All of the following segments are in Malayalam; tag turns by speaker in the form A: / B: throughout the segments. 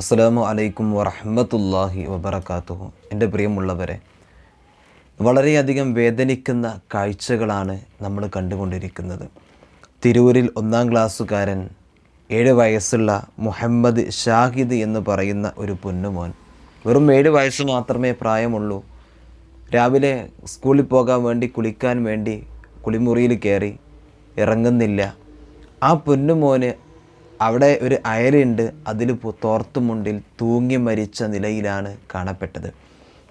A: അസ്സലാമു അലൈക്കും വറഹ്മത്തുള്ളാഹി വബറകാതുഹു. എന്റെ പ്രിയമുള്ളവരെ വളരെയധികം വേദനിക്കുന്ന കാഴ്ചകളാണ് നമ്മൾ കണ്ടുകൊണ്ടിരിക്കുന്നത്. തിരൂരിൽ ഒന്നാം ക്ലാസ്സുകാരൻ ഏഴ് വയസ്സുള്ള മുഹമ്മദ് ഷാഹിദ് എന്ന് പറയുന്ന ഒരു പൊന്നുമോൻ. വെറും ഏഴ് വയസ്സ് മാത്രമേ പ്രായമുള്ളൂ. രാവിലെ സ്കൂളിൽ പോകാൻ വേണ്ടി കുളിക്കാൻ വേണ്ടി കുളിമുറിയിൽ കയറി ഇറങ്ങുന്നില്ല. ആ പൊന്നുമോന് അവിടെ ഒരു അയലുണ്ട്. അതിൽ തോർത്തുമുണ്ടിൽ തൂങ്ങി മരിച്ച നിലയിലാണ് കാണപ്പെട്ടത്.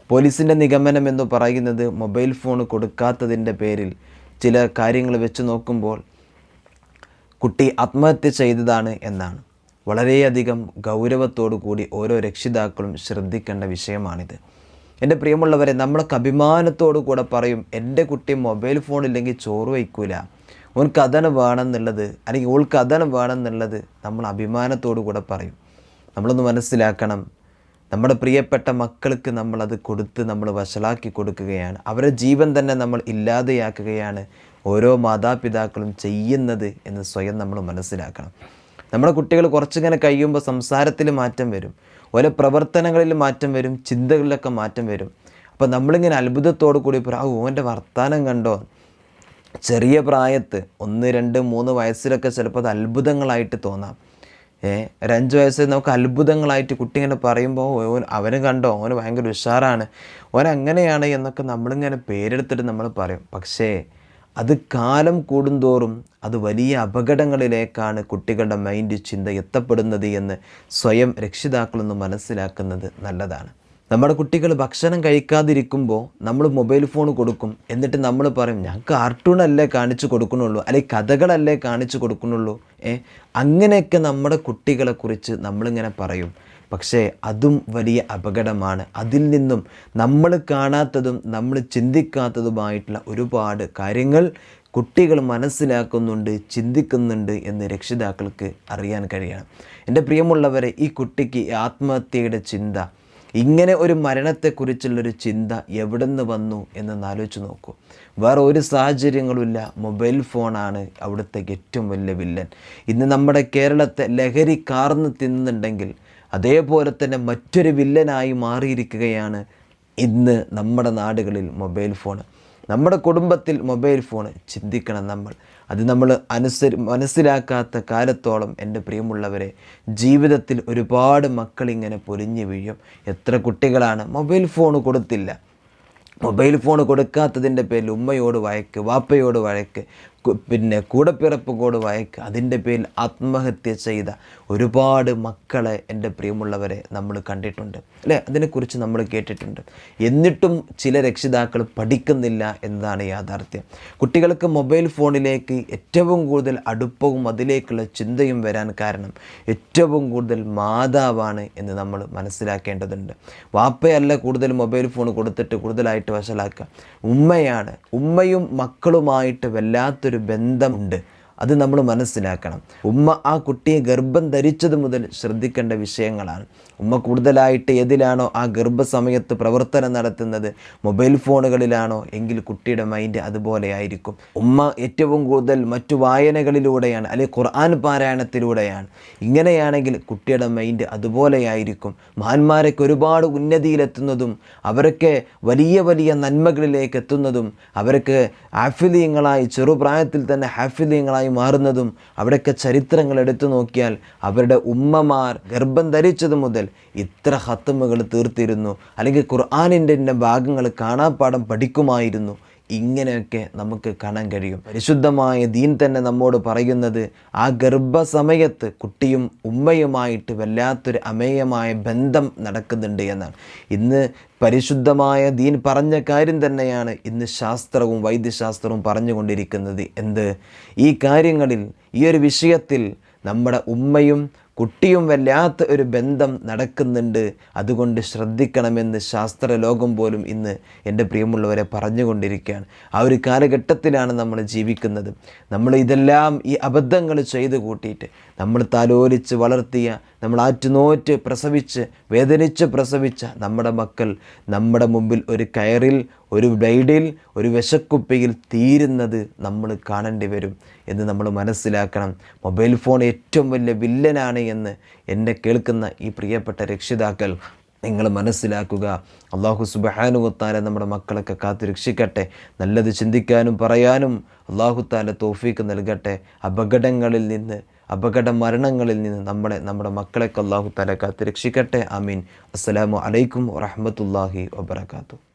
A: പോലീസിന്റെ നിഗമനം എന്ന് പറയുന്നത് മൊബൈൽ ഫോൺ കൊടുക്കാത്തതിന്റെ പേരിൽ ചില കാര്യങ്ങൾ വെച്ച് നോക്കുമ്പോൾ കുട്ടി ആത്മഹത്യ ചെയ്തതാണ് എന്നാണ്. വളരെയധികം ഗൗരവത്തോടു കൂടി ഓരോ രക്ഷിതാക്കളും ശ്രദ്ധിക്കേണ്ട വിഷയമാണിത്. എന്റെ പ്രിയമുള്ളവരെ നമ്മളൊക്കെ അഭിമാനത്തോടു കൂടെ പറയും എന്റെ കുട്ടി മൊബൈൽ ഫോണില്ലെങ്കിൽ ചോറ് വയ്ക്കൂല. ഓൻക്ക് അതാണ് വേണമെന്നുള്ളത് അല്ലെങ്കിൽ ഓൾക്ക് അതാണ് വേണമെന്നുള്ളത് നമ്മൾ അഭിമാനത്തോടു കൂടെ പറയും. നമ്മളൊന്ന് മനസ്സിലാക്കണം നമ്മുടെ പ്രിയപ്പെട്ട മക്കൾക്ക് നമ്മളത് കൊടുത്ത് നമ്മൾ വഷളാക്കി കൊടുക്കുകയാണ്. അവരുടെ ജീവൻ തന്നെ നമ്മൾ ഇല്ലാതെയാക്കുകയാണ് ഓരോ മാതാപിതാക്കളും ചെയ്യുന്നത് എന്ന് സ്വയം നമ്മൾ മനസ്സിലാക്കണം. നമ്മുടെ കുട്ടികൾ കുറച്ചിങ്ങനെ കഴിയുമ്പോൾ സംസാരത്തിൽ മാറ്റം വരും ഓരോ പ്രവർത്തനങ്ങളിൽ മാറ്റം വരും ചിന്തകളിലൊക്കെ മാറ്റം വരും. അപ്പോൾ നമ്മളിങ്ങനെ അത്ഭുതത്തോടു കൂടി പറയും ആ ഓന്റെ വർത്തമാനം കണ്ടോ? ചെറിയ പ്രായത്ത് ഒന്ന് രണ്ട് മൂന്ന് വയസ്സിലൊക്കെ ചിലപ്പോൾ അത് അത്ഭുതങ്ങളായിട്ട് തോന്നാം. ഏ ഒരു അഞ്ച് വയസ്സിൽ നമുക്ക് അത്ഭുതങ്ങളായിട്ട് കുട്ടി ഇങ്ങനെ പറയുമ്പോൾ ഓൻ അവന് കണ്ടോ? ഓന് ഭയങ്കര ഉഷാറാണ്. ഓൻ അങ്ങനെയാണ് എന്നൊക്കെ നമ്മളിങ്ങനെ പേരെടുത്തിട്ട് നമ്മൾ പറയും. പക്ഷേ അത് കാലം കൂടുന്തോറും അത് വലിയ അപകടങ്ങളിലേക്കാണ് കുട്ടികളുടെ മൈൻഡ് ചിന്ത എത്തപ്പെടുന്നത് എന്ന് സ്വയം രക്ഷിതാക്കളൊന്ന് മനസ്സിലാക്കുന്നത് നല്ലതാണ്. നമ്മുടെ കുട്ടികൾ ഭക്ഷണം കഴിക്കാതിരിക്കുമ്പോൾ നമ്മൾ മൊബൈൽ ഫോൺ കൊടുക്കും. എന്നിട്ട് നമ്മൾ പറയും ഞാൻ കാർട്ടൂണല്ലേ കാണിച്ചു കൊടുക്കുന്നുള്ളൂ? അല്ലെങ്കിൽ കഥകളല്ലേ കാണിച്ചു കൊടുക്കുന്നുള്ളൂ? ഏ? അങ്ങനെയൊക്കെ നമ്മുടെ കുട്ടികളെക്കുറിച്ച് നമ്മളിങ്ങനെ പറയും. പക്ഷേ അതും വലിയ അപകടമാണ്. അതിൽ നിന്നും നമ്മൾ കാണാത്തതും നമ്മൾ ചിന്തിക്കാത്തതുമായിട്ടുള്ള ഒരുപാട് കാര്യങ്ങൾ കുട്ടികൾ മനസ്സിലാക്കുന്നുണ്ട് ചിന്തിക്കുന്നുണ്ട് എന്ന് രക്ഷിതാക്കൾക്ക് അറിയാൻ കഴിയണം. എന്റെ പ്രിയമുള്ളവരെ ഈ കുട്ടിക്ക് ആത്മഹത്യയുടെ ചിന്ത ഇങ്ങനെ ഒരു മരണത്തെക്കുറിച്ചുള്ളൊരു ചിന്ത എവിടെ നിന്ന് വന്നു എന്നൊന്ന് ആലോചിച്ച് നോക്കൂ. വേറെ ഒരു സാഹചര്യങ്ങളുമില്ല. മൊബൈൽ ഫോണാണ് അവിടുത്തെ ഏറ്റവും വലിയ വില്ലൻ. ഇന്ന് നമ്മുടെ കേരളത്തെ ലഹരി കാർന്ന് തിന്നുന്നുണ്ടെങ്കിൽ അതേപോലെ തന്നെ മറ്റൊരു വില്ലനായി മാറിയിരിക്കുകയാണ് ഇന്ന് നമ്മുടെ നാടുകളിൽ മൊബൈൽ ഫോൺ നമ്മുടെ കുടുംബത്തിൽ മൊബൈൽ ഫോൺ ചിന്തിക്കണം നമ്മൾ. അത് നമ്മൾ അനുസരി മനസ്സിലാക്കാത്ത കാലത്തോളം എന്റെ പ്രിയമുള്ളവരെ ജീവിതത്തിൽ ഒരുപാട് മക്കളിങ്ങനെ പൊലിഞ്ഞു വീഴും. എത്ര കുട്ടികളാണ് മൊബൈൽ ഫോൺ കൊടുത്തില്ല. മൊബൈൽ ഫോൺ കൊടുക്കാത്തതിന്റെ പേരിൽ ഉമ്മയോട് വഴക്ക് വാപ്പയോട് വഴക്ക് പിന്നെ കൂടപ്പിറപ്പുകോട് വഴക്ക് അതിന്റെ പേരിൽ ആത്മഹത്യ ചെയ്ത ഒരുപാട് മക്കളെ എന്റെ പ്രിയമുള്ളവരെ നമ്മൾ കണ്ടിട്ടുണ്ട്. അല്ലേ? അതിനെക്കുറിച്ച് നമ്മൾ കേട്ടിട്ടുണ്ട്. എന്നിട്ടും ചില രക്ഷിതാക്കൾ പഠിക്കുന്നില്ല എന്നതാണ് യാഥാർത്ഥ്യം. കുട്ടികൾക്ക് മൊബൈൽ ഫോണിലേക്ക് ഏറ്റവും കൂടുതൽ അടുപ്പവും അതിലേക്കുള്ള ചിന്തയും വരാൻ കാരണം ഏറ്റവും കൂടുതൽ മാതാവാണ് എന്ന് നമ്മൾ മനസ്സിലാക്കേണ്ടതുണ്ട്. വാപ്പയല്ല കൂടുതൽ മൊബൈൽ ഫോൺ കൊടുത്തിട്ട് കൂടുതലായിട്ട് വഷളാക്കുക. ഉമ്മയാണ്. ഉമ്മയും മക്കളുമായിട്ട് വല്ലാത്തൊരു ബന്ധമുണ്ട്. അത് നമ്മൾ മനസ്സിലാക്കണം. ഉമ്മ ആ കുട്ടിയെ ഗർഭം ധരിച്ചത് മുതൽ ശ്രദ്ധിക്കേണ്ട വിഷയങ്ങളാണ്. ഉമ്മ കൂടുതലായിട്ട് ഏതിലാണോ ആ ഗർഭസമയത്ത് പ്രവർത്തനം നടത്തുന്നത്? മൊബൈൽ ഫോണുകളിലാണോ? എങ്കിൽ കുട്ടിയുടെ മൈൻഡ് അതുപോലെ ആയിരിക്കും. ഉമ്മ ഏറ്റവും കൂടുതൽ മറ്റു വായനകളിലൂടെയാണ് അല്ലെങ്കിൽ ഖുർആൻ പാരായണത്തിലൂടെയാണ്. ഇങ്ങനെയാണെങ്കിൽ കുട്ടിയുടെ മൈൻഡ് അതുപോലെയായിരിക്കും മഹാന്മാരൊക്കെ ഒരുപാട് ഉന്നതിയിലെത്തുന്നതും അവരൊക്കെ വലിയ വലിയ നന്മകളിലേക്ക് എത്തുന്നതും അവർക്ക് ഹാഫിലിയങ്ങളായി ചെറുപ്രായത്തിൽ തന്നെ ഹാഫിലിയങ്ങളായി മാറുന്നതും അവിടെയൊക്കെ ചരിത്രങ്ങൾ എടുത്തു നോക്കിയാൽ അവരുടെ ഉമ്മമാർ ഗർഭം ധരിച്ചത് മുതൽ ഇത്ര ഹത്തമുകൾ തീർത്തിരുന്നു. അല്ലെങ്കിൽ ഖുർആാനിന്റെ ഭാഗങ്ങൾ കാണാപ്പാടം പഠിക്കുമായിരുന്നു. ഇങ്ങനെയൊക്കെ നമുക്ക് കാണാൻ കഴിയും. പരിശുദ്ധമായ ദീൻ തന്നെ നമ്മോട് പറയുന്നത് ആ ഗർഭസമയത്ത് കുട്ടിയും ഉമ്മയുമായിട്ട് വല്ലാത്തൊരു അമേയമായ ബന്ധം നടക്കുന്നുണ്ട് എന്നാണ്. ഇന്ന് പരിശുദ്ധമായ ദീൻ പറഞ്ഞ കാര്യം തന്നെയാണ് ഇന്ന് ശാസ്ത്രവും വൈദ്യശാസ്ത്രവും പറഞ്ഞുകൊണ്ടിരിക്കുന്നത്. എന്ത്? ഈ കാര്യങ്ങളിൽ ഈ ഒരു വിഷയത്തിൽ നമ്മുടെ ഉമ്മയും കുട്ടിയും വല്ലാത്ത ഒരു ബന്ധം നടക്കുന്നുണ്ട്. അതുകൊണ്ട് ശ്രദ്ധിക്കണമെന്ന് ശാസ്ത്ര ലോകം പോലും ഇന്ന് എന്റെ പ്രിയമുള്ളവരെ പറഞ്ഞുകൊണ്ടിരിക്കുകയാണ്. ആ ഒരു കാലഘട്ടത്തിലാണ് നമ്മൾ ജീവിക്കുന്നത്. നമ്മൾ ഇതെല്ലാം ഈ അബദ്ധങ്ങൾ ചെയ്തു കൂട്ടിയിട്ട് നമ്മൾ താലോലിച്ച് വളർത്തിയ നമ്മൾ ആറ്റുനോറ്റ് പ്രസവിച്ച് വേദനിച്ച് പ്രസവിച്ച നമ്മുടെ മക്കൾ നമ്മുടെ മുമ്പിൽ ഒരു കയറിൽ ഒരു ബ്ലൈഡിൽ ഒരു വിശക്കുപ്പിയിൽ തീരുന്നത് നമ്മൾ കാണേണ്ടി വരും എന്ന് നമ്മൾ മനസ്സിലാക്കണം. മൊബൈൽ ഫോൺ ഏറ്റവും വലിയ വില്ലനാണ് എന്ന് എന്നെ കേൾക്കുന്ന ഈ പ്രിയപ്പെട്ട രക്ഷിതാക്കൾ നിങ്ങൾ മനസ്സിലാക്കുക. അള്ളാഹു സുബഹാനുവത്താല നമ്മുടെ മക്കളൊക്കെ കാത്തു രക്ഷിക്കട്ടെ. നല്ലത് ചിന്തിക്കാനും പറയാനും അള്ളാഹു താല തോഫീക്ക് നൽകട്ടെ. അപകടങ്ങളിൽ നിന്ന് അപകട മരണങ്ങളിൽ നിന്ന് നമ്മളെ നമ്മുടെ മക്കളൊക്കെ അള്ളാഹുത്താല കാത്ത് രക്ഷിക്കട്ടെ. അമീൻ അസ്സലാമു അലൈക്കും വറഹമത്തല്ലാഹി വബർക്കാത്തു